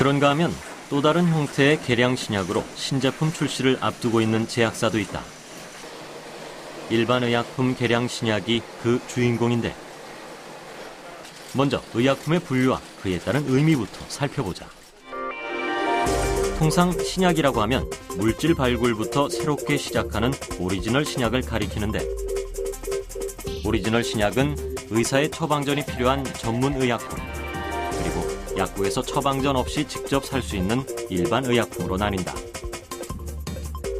그런가 하면 또 다른 형태의 개량 신약으로 신제품 출시를 앞두고 있는 제약사도 있다. 일반 의약품 개량 신약이 그 주인공인데 먼저 의약품의 분류와 그에 따른 의미부터 살펴보자. 통상 신약이라고 하면 물질 발굴부터 새롭게 시작하는 오리지널 신약을 가리키는데 오리지널 신약은 의사의 처방전이 필요한 전문 의약품 약국에서 처방전 없이 직접 살 수 있는 일반 의약품으로 나뉜다.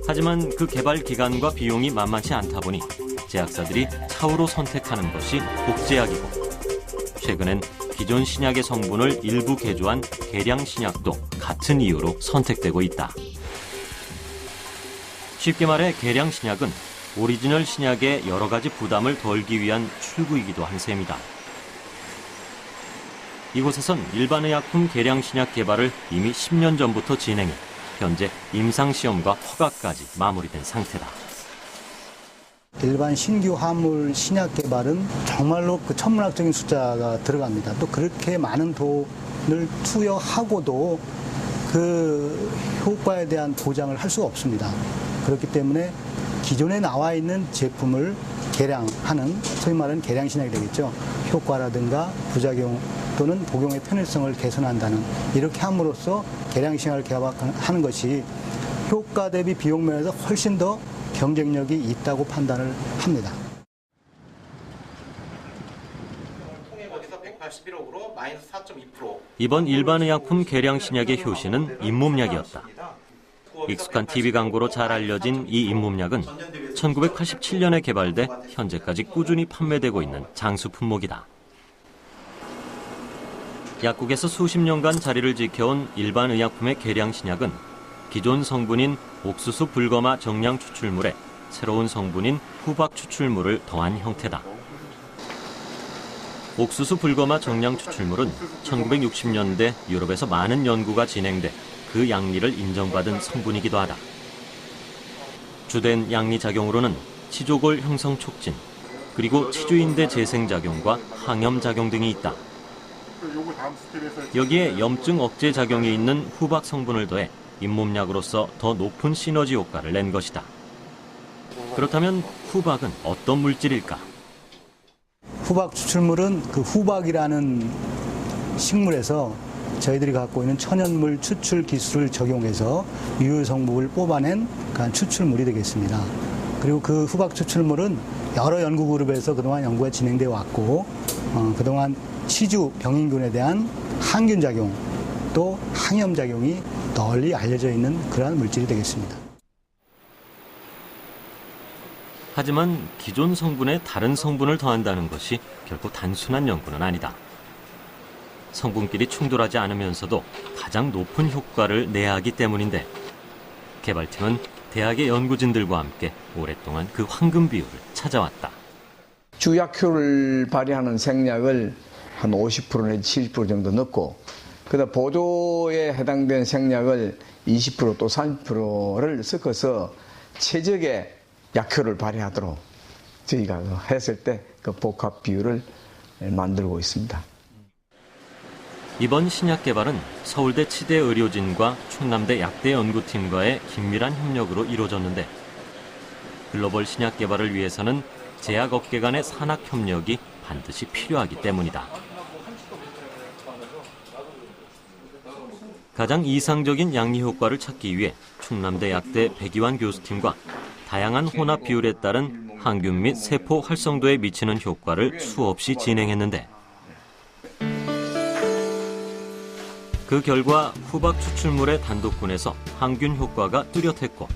하지만 그 개발 기간과 비용이 만만치 않다 보니 제약사들이 차후로 선택하는 것이 복제약이고 최근엔 기존 신약의 성분을 일부 개조한 개량 신약도 같은 이유로 선택되고 있다. 쉽게 말해 개량 신약은 오리지널 신약의 여러 가지 부담을 덜기 위한 출구이기도 한 셈이다. 이곳에선 일반 의약품 개량 신약 개발을 이미 10년 전부터 진행해 현재 임상 시험과 허가까지 마무리된 상태다. 일반 신규 화물 신약 개발은 정말로 그 천문학적인 숫자가 들어갑니다. 또 그렇게 많은 돈을 투여하고도 그 효과에 대한 보장을 할 수가 없습니다. 그렇기 때문에 기존에 나와 있는 제품을 개량하는 소위 말하는 개량 신약이 되겠죠. 효과라든가 부작용 또는 복용의 편의성을 개선한다는 이렇게 함으로써 신약을 개발하는 것이 효과 대비 비용 면에서 훨씬 더 경쟁력이 있다고 판단을 합니다. 통해버디서 181억으로 마이너스 4.2%. 이번 일반 의약품 개량 신약의 효시는 잇몸약이었다. 익숙한 TV 광고로 잘 알려진 이 잇몸약은 1987년에 개발돼 현재까지 꾸준히 판매되고 있는 장수 품목이다. 약국에서 수십 년간 자리를 지켜온 일반 의약품의 개량 신약은 기존 성분인 옥수수 불거마 정량 추출물에 새로운 성분인 후박 추출물을 더한 형태다. 옥수수 불거마 정량 추출물은 1960년대 유럽에서 많은 연구가 진행돼 그 양리를 인정받은 성분이기도 하다. 주된 양리 작용으로는 치조골 형성 촉진, 그리고 치주인대 재생 작용과 항염 작용 등이 있다. 여기에 염증 억제 작용이 있는 후박 성분을 더해 잇몸약으로서 더 높은 시너지 효과를 낸 것이다. 그렇다면 후박은 어떤 물질일까? 후박 추출물은 그 후박이라는 식물에서 저희들이 갖고 있는 천연물 추출 기술을 적용해서 유효 성분을 뽑아낸 그런 추출물이 되겠습니다. 그리고 그 후박 추출물은 여러 연구 그룹에서 그동안 연구가 진행되어 왔고 어, 그동안 치주 병인균에 대한 항균 작용 또 항염 작용이 널리 알려져 있는 그러한 물질이 되겠습니다. 하지만 기존 성분에 다른 성분을 더한다는 것이 결코 단순한 연구는 아니다. 성분끼리 충돌하지 않으면서도 가장 높은 효과를 내야 하기 때문인데 개발팀은 대학의 연구진들과 함께 오랫동안 그 황금 비율을 찾아왔다. 주약효를 발휘하는 생약을 한 50% 내지 70% 정도 넣고 그다음 보조에 해당되는 생약을 20%또 30%를 섞어서 최적의 약효를 발휘하도록 저희가 했을 때 그 복합 비율을 만들고 있습니다. 이번 신약 개발은 서울대 치대 의료진과 충남대 약대 연구팀과의 긴밀한 협력으로 이루어졌는데 글로벌 신약 개발을 위해서는 제약업계 간의 산학 협력이 반드시 필요하기 때문이다. 가장 이상적인 양리 효과를 찾기 위해 충남대 약대 백이환 교수팀과 다양한 혼합 비율에 따른 항균 및 세포 활성도에 미치는 효과를 수없이 진행했는데 그 결과 후박 추출물의 단독군에서 항균 효과가 뚜렷했고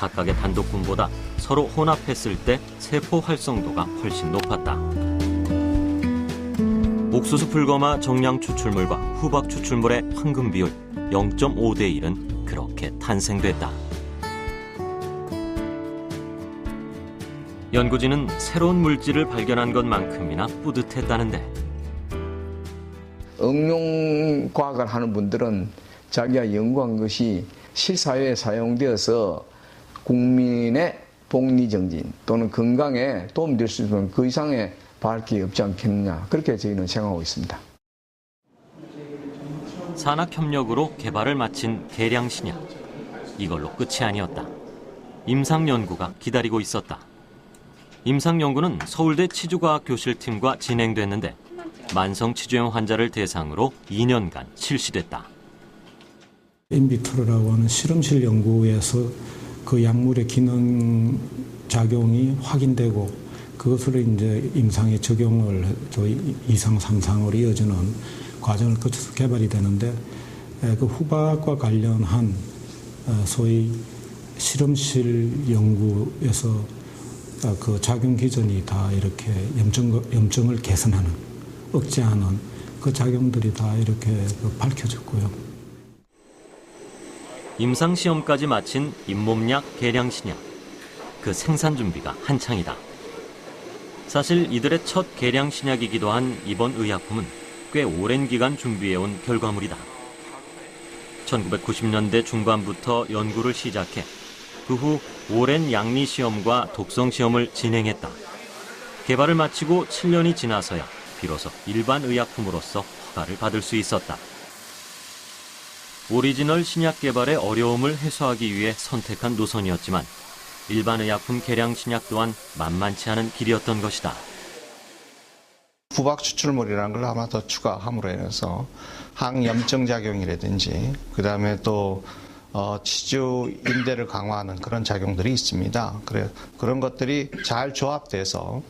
각각의 단독군보다 서로 혼합했을 때 세포 활성도가 훨씬 높았다. 옥수수 풀거마 정량 추출물과 후박 추출물의 황금 비율 0.5대 1은 그렇게 탄생됐다. 연구진은 새로운 물질을 발견한 것만큼이나 뿌듯했다는데 응용 과학을 하는 분들은 자기가 연구한 것이 실사회에 사용되어서 국민의 복리 정진 또는 건강에 도움이 될수 있는 그 이상의 밝기 없지 않겠느냐 그렇게 저희는 생각하고 있습니다. 산학협력으로 개발을 마친 계량신약. 이걸로 끝이 아니었다. 임상연구가 기다리고 있었다. 임상연구는 서울대 치주과학 교실팀과 진행됐는데 만성 치주염 환자를 대상으로 2년간 실시됐다. 인비트로라고 하는 실험실 연구에서 그 약물의 기능 작용이 확인되고 그것으로 이제 임상에 적용을 저 이상 삼상으로 이어지는 과정을 거쳐서 개발이 되는데 에, 그 후박과 관련한 어, 소위 실험실 연구에서 어, 그 작용 기전이 다 이렇게 염증, 염증을 개선하는 억제하는 그 작용들이 다 이렇게 그 밝혀졌고요. 임상시험까지 마친 잇몸약 계량신약. 그 생산 준비가 한창이다. 사실 이들의 첫 계량신약이기도 한 이번 의약품은 꽤 오랜 기간 준비해온 결과물이다. 1990년대 중반부터 연구를 시작해 그 후 오랜 양리 시험과 독성 시험을 진행했다. 개발을 마치고 7년이 지나서야 비로소 일반 의약품으로서 허가를 받을 수 있었다. 오리지널 신약 개발의 어려움을 해소하기 위해 선택한 노선이었지만 일반 의약품 개량 신약 또한 만만치 않은 길이었던 것이다. 부박 추출물이라는 걸 하나 더 추가함으로 인해서 항염증 작용이라든지 그 다음에 또 어, 치주 인대를 강화하는 그런 작용들이 있습니다. 그래 그런 것들이 잘 조합돼서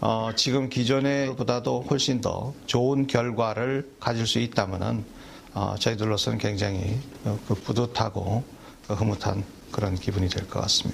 어, 지금 기존의 보다도 훨씬 더 좋은 결과를 가질 수 있다면은 어, 저희들로서는 굉장히 어, 그 뿌듯하고 그 흐뭇한 그런 기분이 될 것 같습니다.